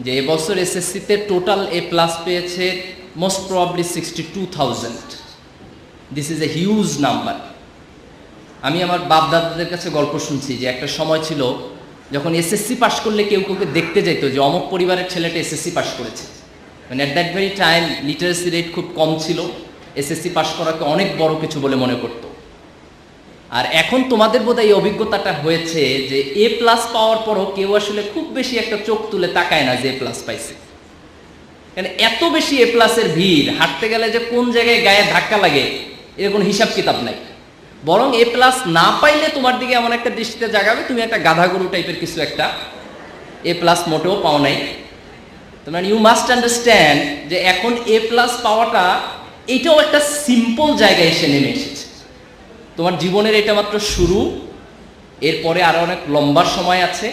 যে এবছর এসএসসিতে টোটাল এ প্লাস পেয়েছে most probably sixty two thousand this is a huge number আমি আমার বাপ দাদাদের কাছে গল্প শুনছি যে একটা সময় ছিল যখন এসএসসি পাশ করলে কেউ কাউকে দেখতে যেত যে অমুক পরিবারের ছেলেটা এসএসসি পাশ করেছে। মানে at that very time literacy rate খুব কম ছিল। এসএসসি পাশ করাকে অনেক বড় কিছু বলে মনে করতো। আর এখন তোমাদের বোধহয় এই অভিজ্ঞতাটা হয়েছে যে এ প্লাস পাওয়ার পরও কেউ আসলে খুব বেশি একটা চোখ তুলে তাকায় না যে এ প্লাস পাইছে। কারণ এত বেশি এ প্লাসের ভিড়, হাঁটতে গেলে যে কোন জায়গায় গায়ে ধাক্কা লাগে এর কোনো হিসাব কিতাব নাই। বরং এ প্লাস না পাইলে তোমার দিকে এমন একটা দৃষ্টিতে জাগাবে, তুমি একটা গাধা গরু টাইপের কিছু একটা এ প্লাস মোটেও পাও নাই। তোমার ইউ মাস্ট আন্ডারস্ট্যান্ড যে এখন এ প্লাস পাওয়াটা, এটাও একটা সিম্পল জায়গায় এসে নেমে এসেছে। তোমার জীবনের এটা মাত্র শুরু, এরপরে আরও অনেক লম্বা সময় আছে।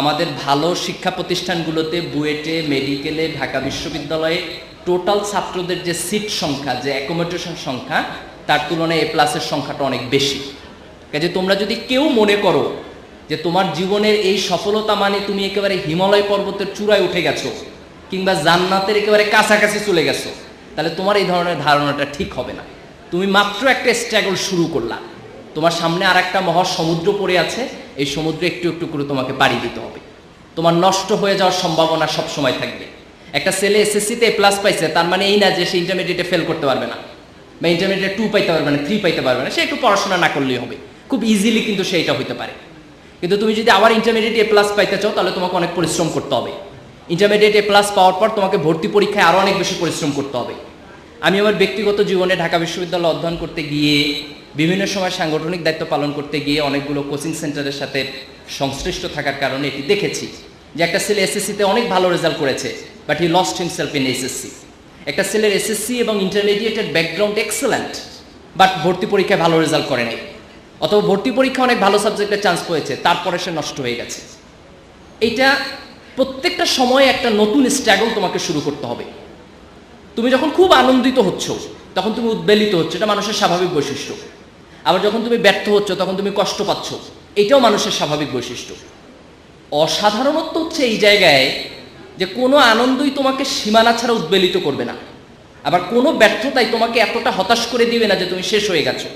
আমাদের ভালো শিক্ষা প্রতিষ্ঠানগুলোতে বুয়েটে, মেডিকেলে, ঢাকা বিশ্ববিদ্যালয়ে টোটাল ছাত্রদের যে সিট সংখ্যা, যে অ্যাকোমোডেশন সংখ্যা, তার তুলনায় এ প্লাসের সংখ্যাটা অনেক বেশি। কাজে তোমরা যদি কেউ মনে করো যে তোমার জীবনের এই সফলতা মানে তুমি একেবারে হিমালয় পর্বতের চূড়ায় উঠে গেছো কিংবা জান্নাতের একেবারে কাছাকাছি চলে গেছো, তাহলে তোমার এই ধরনের ধারণাটা ঠিক হবে না। তুমি মাত্র একটা স্ট্রাগল শুরু করলা। তোমার সামনে আর একটা মহা সমুদ্র পড়ে আছে, এই সমুদ্রে একটু একটু করে তোমাকে পাড়ি দিতে হবে। তোমার নষ্ট হয়ে যাওয়ার সম্ভাবনা সব সময় থাকবে। একটা ছেলে এসএসসিতে প্লাস পাইছে, তার মানে এই না যে সে ইন্টারমিডিয়েটে ফেল করতে পারবে না, বা ইন্টারমিডিয়েট টু পাইতে পারবে না থ্রি পাইতে পারবে না, সে একটু পড়াশোনা না করলেই হবে। খুব ইজিলি কিন্তু সেইটা হইতে পারে। কিন্তু তুমি যদি আবার ইন্টারমিডিয়েট এ প্লাস পাইতে চাও, তাহলে তোমাকে অনেক পরিশ্রম করতে হবে। ইন্টারমিডিয়েট এ প্লাস পাওয়ার পর তোমাকে ভর্তি পরীক্ষায় আরও অনেক বেশি পরিশ্রম করতে হবে। আমি আমার ব্যক্তিগত জীবনে ঢাকা বিশ্ববিদ্যালয় অধ্যয়ন করতে গিয়ে বিভিন্ন সময় সাংগঠনিক দায়িত্ব পালন করতে গিয়ে অনেকগুলো কোচিং সেন্টারের সাথে সংশ্লিষ্ট থাকার কারণে এটি দেখেছি যে একটা ছেলে এসএসসিতে অনেক ভালো রেজাল্ট করেছে but he lost himself in SSC একটা ছেলের এসএসসি এবং ইন্টারমিডিয়েটের ব্যাকগ্রাউন্ড এক্সেলেন্ট বাট ভর্তি পরীক্ষায় ভালো রেজাল্ট করে নাই। অথবা ভর্তি পরীক্ষা অনেক ভালো সাবজেক্টে চান্স পেয়েছে, তারপরে সে নষ্ট হয়ে গেছে। এইটা প্রত্যেকটা সময়ে একটা নতুন স্ট্রাগল তোমাকে শুরু করতে হবে। তুমি যখন খুব আনন্দিত হচ্ছ, তখন তুমি উদ্বেলিত হচ্ছ। এটা মানুষের স্বাভাবিক বৈশিষ্ট্য। আবার যখন তুমি ব্যর্থ হচ্ছ, তখন তুমি কষ্ট পাচ্ছ। এটাও মানুষের স্বাভাবিক বৈশিষ্ট্য। অসাধারণত্ব হচ্ছে এই জায়গায় যে কোনো আনন্দই তোমাকে সীমানা ছাড়া উদ্বেলিত করবে না। আবার কোনো ব্যর্থতাই তোমাকে এতটা হতাশ করে দিবে না যে তুমি শেষ হয়ে গেছো।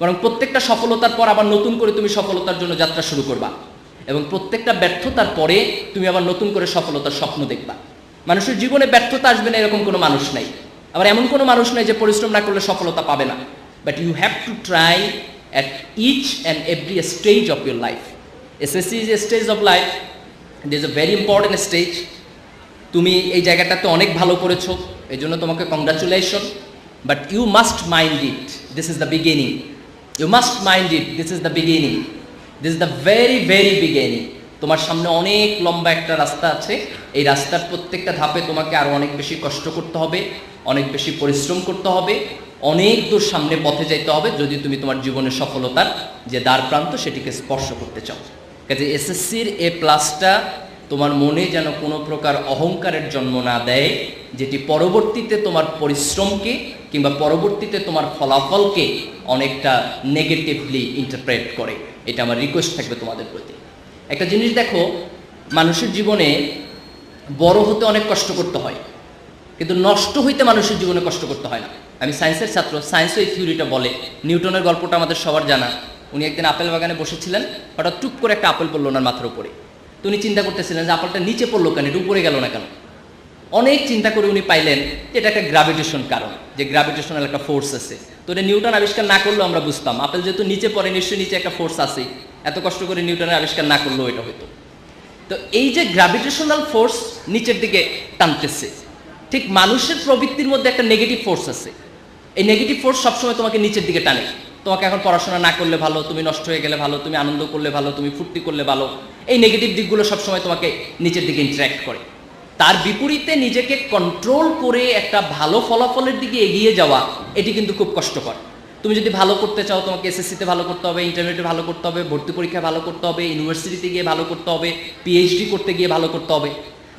বরং প্রত্যেকটা সফলতার পর আবার নতুন করে তুমি সফলতার জন্য যাত্রা শুরু করবা। এবং প্রত্যেকটা ব্যর্থতার পরে তুমি আবার নতুন করে সফলতার স্বপ্ন দেখবা। মানুষের জীবনে ব্যর্থতা আসবে না এরকম কোনো মানুষ নাই। আবার এমন কোনো মানুষ নাই যে পরিশ্রম না করলে সফলতা পাবে না। But you have to try at each and every stage of your life SSC is a stage of life it is a very important stage তুমি এই জায়গাটাতে অনেক ভালো করেছ, এই জন্য তোমাকে congratulation but you must mind it this is the beginning you must mind it this is the beginning this is the very very beginning তোমার সামনে অনেক লম্বা একটা রাস্তা আছে। এই রাস্তার প্রত্যেকটা ধাপে তোমাকে আরও অনেক বেশি কষ্ট করতে হবে, অনেক বেশি পরিশ্রম করতে হবে, অনেক দূর সামনে পথে যাইতে হবে যদি তুমি তোমার জীবনের সফলতার যে দ্বার প্রান্ত সেটিকে স্পর্শ করতে চাও। কাজে এসএসসির এ প্লাসটা তোমার মনে যেন কোনো প্রকার অহংকারের জন্ম না দেয়, যেটি পরবর্তীতে তোমার পরিশ্রমকে কিংবা পরবর্তীতে তোমার ফলাফলকে অনেকটা নেগেটিভলি ইন্টারপ্রেট করে। এটা আমার রিকোয়েস্ট থাকবে তোমাদের প্রতি। একটা জিনিস দেখো, মানুষের জীবনে বড় হতে অনেক কষ্ট করতে হয়, কিন্তু নষ্ট হইতে মানুষের জীবনে কষ্ট করতে হয় না। আমি সায়েন্সের ছাত্র সায়েন্সও এই থিওরিটা বলে, নিউটনের গল্পটা আমাদের সবার জানা। উনি একদিন আপেল বাগানে বসেছিলেন, হঠাৎ টুক করে একটা আপেল পড়ল ওনার মাথার উপরে। তো উনি চিন্তা করতেছিলেন যে আপেলটা নিচে পড়ল কেন, এটা উপরে গেল না কেন? অনেক চিন্তা করে উনি পাইলেন যে এটা একটা গ্রাভিটেশন কারণ, যে গ্রাভিটেশনাল একটা ফোর্স আছে। তো এটা নিউটন আবিষ্কার না করলেও আমরা বুঝতাম, আপেল যেহেতু নিচে পড়ে, নিশ্চয়ই নিচে একটা ফোর্স আছে এত কষ্ট করে নিউটনের আবিষ্কার না করলেও এটা হতো তো এই যে গ্রাভিটেশনাল ফোর্স নিচের দিকে টানতেছে, ঠিক মানুষের প্রবৃত্তির মধ্যে একটা নেগেটিভ ফোর্স আছে। এই নেগেটিভ ফোর্স সবসময় তোমাকে নিচের দিকে টানে। তোমাকে এখন পড়াশোনা না করলে ভালো, তুমি নষ্ট হয়ে গেলে ভালো, তুমি আনন্দ করলে ভালো, তুমি ফুর্তি করলে ভালো। এই নেগেটিভ দিকগুলো সবসময় তোমাকে নিচের দিকে ইন্টারাক্ট করে। তার বিপরীতে নিজেকে কন্ট্রোল করে একটা ভালো ফলাফলের দিকে এগিয়ে যাওয়া, এটি কিন্তু খুব কষ্টকর। তুমি যদি ভালো করতে চাও, তোমাকে এসএসসিতে ভালো করতে হবে ইন্টারমিডিয়েটে ভালো করতে হবে, ভর্তি পরীক্ষায় ভালো করতে হবে ইউনিভার্সিটিতে গিয়ে ভালো করতে হবে পিএইচডি করতে গিয়ে ভালো করতে হবে।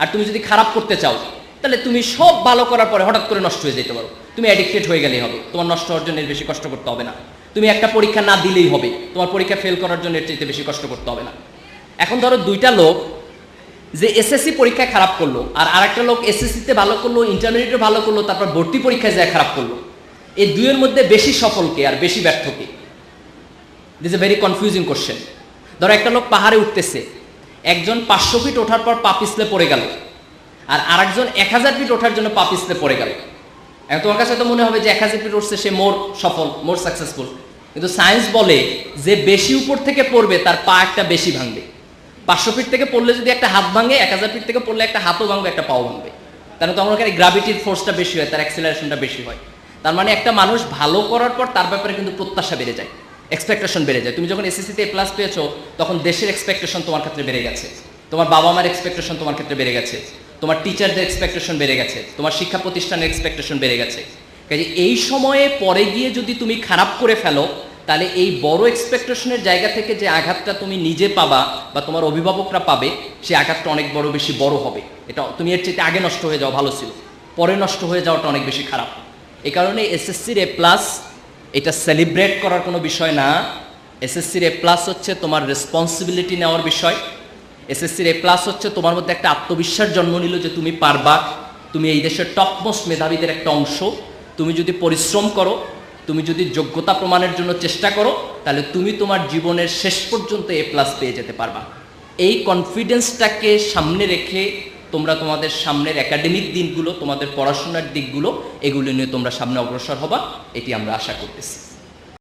আর তুমি যদি খারাপ করতে চাও, তাহলে তুমি সব ভালো করার পরে হঠাৎ করে নষ্ট হয়ে যেতে পারো। তুমি অ্যাডিক্টেড হয়ে গেলেই হবে, তোমার নষ্ট হওয়ার জন্য বেশি কষ্ট করতে হবে না। তুমি একটা পরীক্ষা না দিলেই হবে, তোমার পরীক্ষা ফেল করার জন্য এর চাইতে বেশি কষ্ট করতে হবে না। এখন ধরো দুইটা লোক যে এসএসসি পরীক্ষায় খারাপ করল, আর আরেকটা লোক এসএসসিতে ভালো করল ইন্টারমিডিয়েটে ভালো করল, তারপর ভর্তি পরীক্ষায় যায় খারাপ করল। এই দুইয়ের মধ্যে বেশি সফলকে আর বেশি ব্যর্থকে this a very confusing question ধরো একটা লোক পাহাড়ে উঠতেছে, একজন পাঁচশো ফিট ওঠার পর পা পিছলে পড়ে গেল, আর আরেকজন এক হাজার ফিট ওঠার জন্য পা পিছলে পড়ে গেল। এখন তোমার কাছে তো মনে হবে যে এক হাজার ফিট উঠছে, সে মোর সফল, মোর সাকসেসফুল কিন্তু সায়েন্স বলে যে বেশি উপর থেকে পড়বে, তার পা একটা বেশি ভাঙবে। পাঁচশো ফিট থেকে পড়লে যদি একটা হাত ভাঙে, এক হাজার ফিট থেকে পড়লে একটা হাতও ভাঙবে, একটা পাও ভাঙবে। কারণ তখন ওখানে গ্রাভিটির ফোর্সটা বেশি হয়, তার অ্যাক্সিলারেশনটা বেশি হয়। তার মানে একটা মানুষ ভালো করার পর তার ব্যাপারে কিন্তু প্রত্যাশা বেড়ে যায় এক্সপেকটেশন বেড়ে যায়। তুমি যখন এসএসসিতে এ প্লাস পেয়েছ, তখন দেশের এক্সপেকটেশন তোমার ক্ষেত্রে বেড়ে গেছে, তোমার বাবা মার এক্সপেকটেশন তোমার ক্ষেত্রে বেড়ে গেছে, তোমার টিচারদের এক্সপেকটেশন বেড়ে গেছে, তোমার শিক্ষা প্রতিষ্ঠানের এক্সপেকটেশন বেড়ে গেছে। কাজে এই সময়ে পরে গিয়ে যদি তুমি খারাপ করে ফেলো, তাহলে এই বড় এক্সপেকটেশনের জায়গা থেকে যে আঘাতটা তুমি নিজে পাবা বা তোমার অভিভাবকরা পাবে সেই আঘাতটা অনেক বড় বেশি বড় হবে। এটা তুমি এর চেয়ে আগে নষ্ট হয়ে যাওয়া ভালো ছিল, পরে নষ্ট হয়ে যাওয়াটা অনেক বেশি খারাপ। এই কারণে এসএসসির এ প্লাস এটা সেলিব্রেট করার কোনো বিষয় না। এসএসসির এ প্লাস হচ্ছে তোমার রেসপন্সিবিলিটি নেওয়ার বিষয়। এসএসসির এ প্লাস হচ্ছে তোমার মধ্যে একটা আত্মবিশ্বাস জন্ম নিল যে তুমি পারবা। তুমি এই দেশের টপমোস্ট মেধাবীদের একটা অংশ। তুমি যদি পরিশ্রম করো, তুমি যদি যোগ্যতা প্রমাণের জন্য চেষ্টা করো, তাহলে তুমি তোমার জীবনের শেষ পর্যন্ত এ প্লাস পেয়ে যেতে পারবা। এই কনফিডেন্সটাকে সামনে রেখে তোমরা তোমাদের সামনের একাডেমিক দিনগুলো, তোমাদের পড়াশোনার দিকগুলো, এগুলো নিয়ে তোমরা সামনে অগ্রসর হবা। এটি আমরা আশা করতেছি।